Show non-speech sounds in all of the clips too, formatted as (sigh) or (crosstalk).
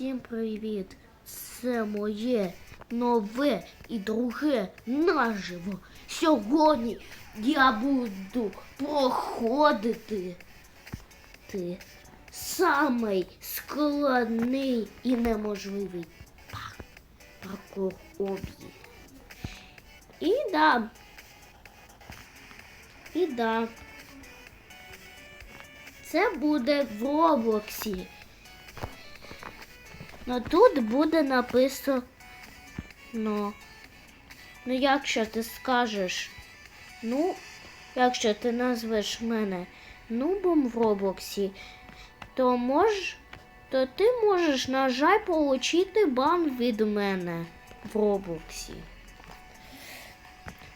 Всім привіт! Це моє нове і друге наживо. Сьогодні я буду проходити ти самий складний і неможливий пар- паркур об'їзд. І да. І да. Це буде в Роблоксі. Ну тут буде написано. Ну, ну якщо ти скажеш, ну, якщо ти назвеш мене нубом в Роблоксі, то мож, то ти можеш, на жаль, отримати бан від мене в Роблоксі.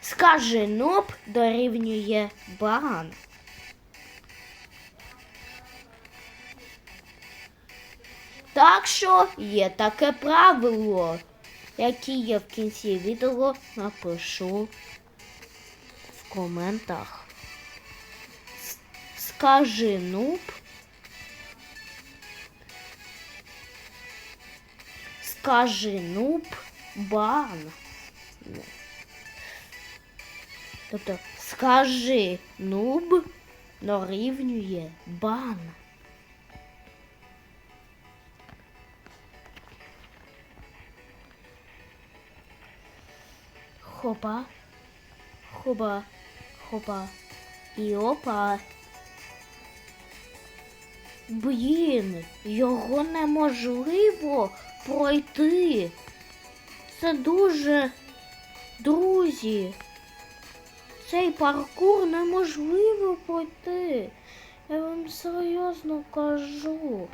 Скажи нуб дорівнює бан. Так що є таке правило, яке я в кінці відео напишу в коментах. Скажи нуб. Скажи нуб бан. Тобто скажи нуб дорівнює бан. Хопа, хоба, хопа і опа. Блін, його неможливо пройти. Це дуже, друзі. Цей паркур неможливо пройти. Я вам серйозно кажу.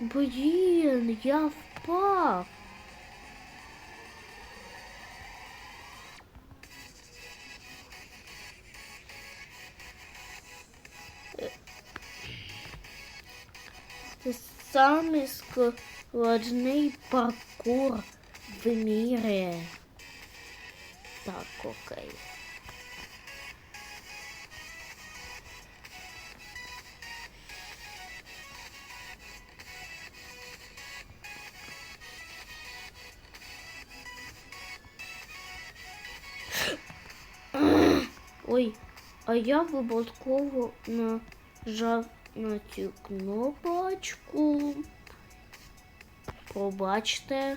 Блін, я впав. Це самий складний паркур в мірі. Так, окей. Ой, а я випадково нажав на цю кнопочку. Пробачте.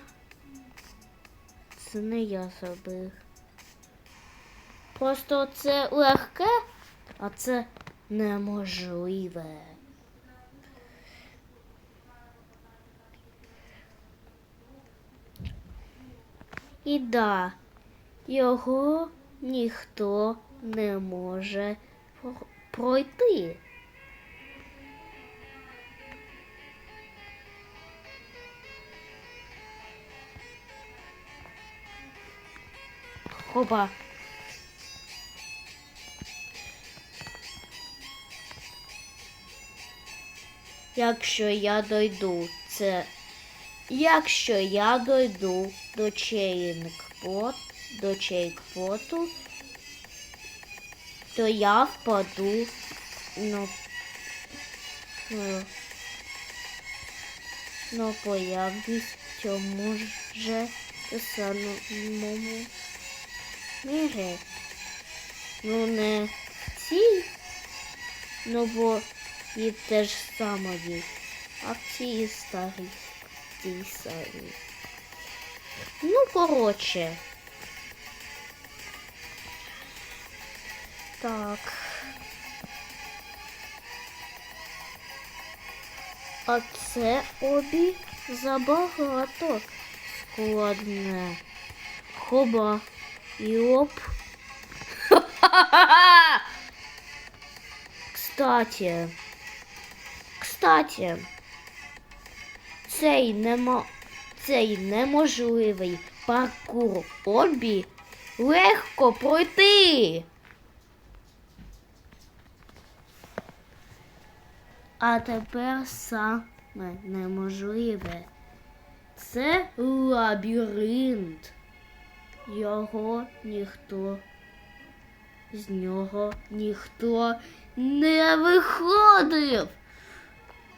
Це не я забив. Просто це легке, а це неможливе. І да, його ніхто не може пройти. Хопа. Якщо я дойду, це якщо я дойду до чейнкпот, до чейкпоту, то я впаду ну, ну, ну появлюсь в цьому же самому мірі. Ну не цій, ну бо і те ж самої, а в цій старій, в цій старій. Ну, коротше. Так. А це обі забагато складне. Хоба. І оп. (laughs) Кстати. Кстати. Цей немо... цей неможливий паркур обі легко пройти. А тепер саме неможливе. Це лабіринт. Його ніхто з нього ніхто не виходив.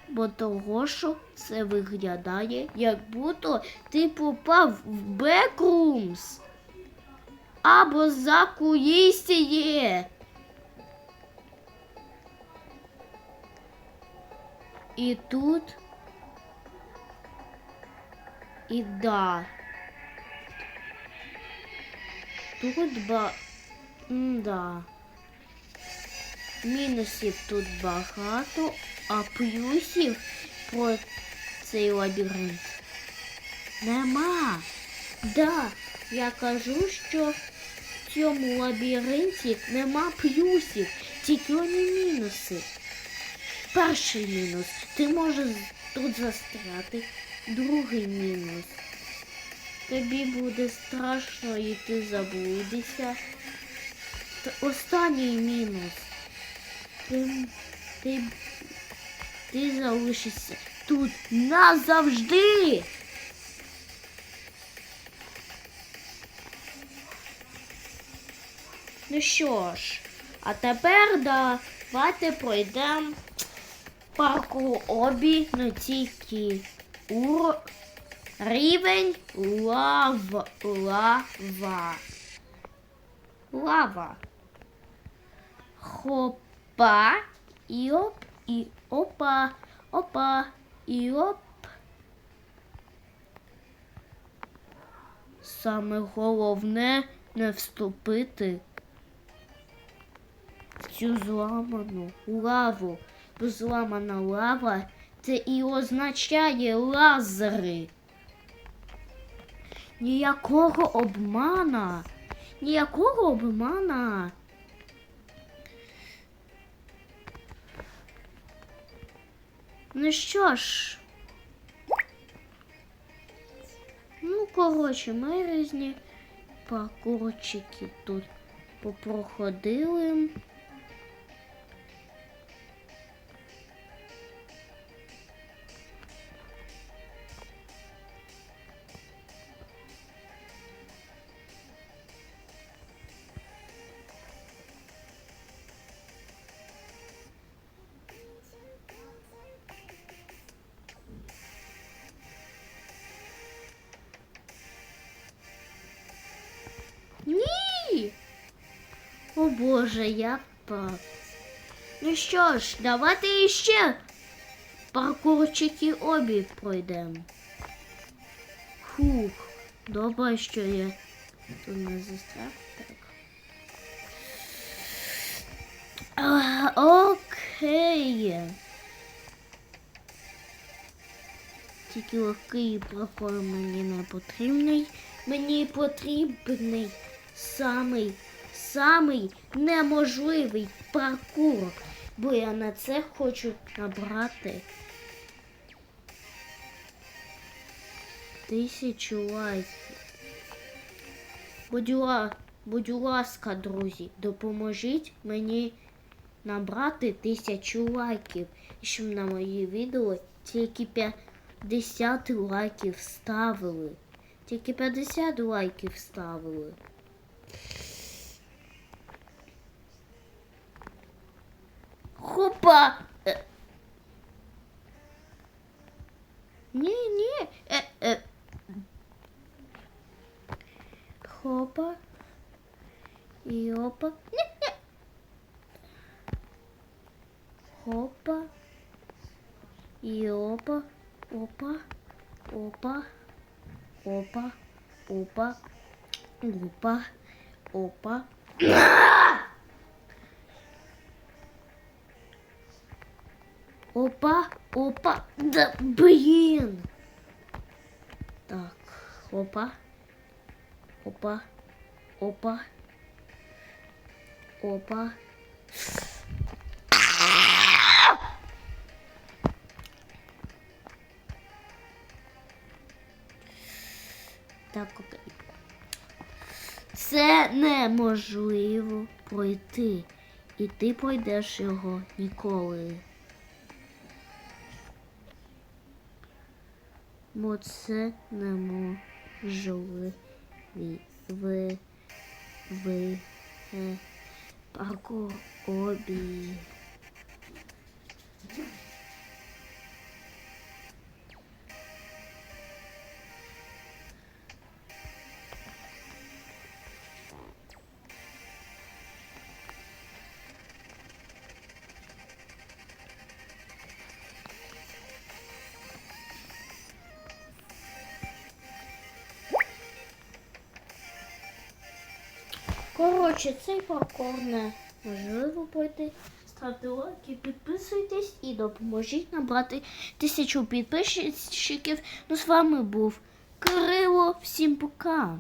бо того, що це виглядає, як будто ти попав в Бекрумс або за кулісіє. І тут. І да. Тут ба. Да. Мінусів тут багато, а плюсів про цей лабіринт нема. Да, я кажу, що в цьому лабіринті нема плюсів, тільки одні мінуси. Перший мінус. Ти можеш тут застряти. Другий мінус. Тобі буде страшно і ти заблудишся. Останній мінус. Ти, ти, ти залишишся тут назавжди. Ну що ж, а тепер давайте пройдемо парку обі, ну тільки ур... рівень лав... лава. Лава. Хопа. І оп, і опа, опа, і оп. Саме головне не вступити в цю зламану лаву. Зламана лава це і означає лазери. Ніякого обмана. Ніякого обмана. Ну що ж. Ну, коротше, ми різні паркурчики тут попроходили. О Боже, я впав. Ну що ж, давайте іще паркурчики обі пройдемо. Фух, добре, що я тут не застряг. Так. А, окей. Тільки легкий прохор мені не потрібний. Мені потрібний самий, самий неможливий паркур, бо я на це хочу набрати тисячу лайків. Будь, ла- будь ласка, друзі, допоможіть мені набрати тисячу лайків, щоб на мої відео тільки 50 лайків ставили. Тільки 50 лайків ставили. Е. Е, е. Хопа. І опа. Ні, ні. Хопа. І опа. Опа. Опа. Опа. Опа. Опа. Опа. (coughs) Опа, опа, да блин. Так, опа, опа, опа, опа. Так, окей. Це неможливо пройти. І ти пройдеш його ніколи. Бо це неможливо. Ви, ви, е, паркур обі. Коротше, цей паркур не можливо пройти. Ставте лайки, підписуйтесь і допоможіть набрати тисячу підписчиків. Ну, з вами був Кирило. Всім пока!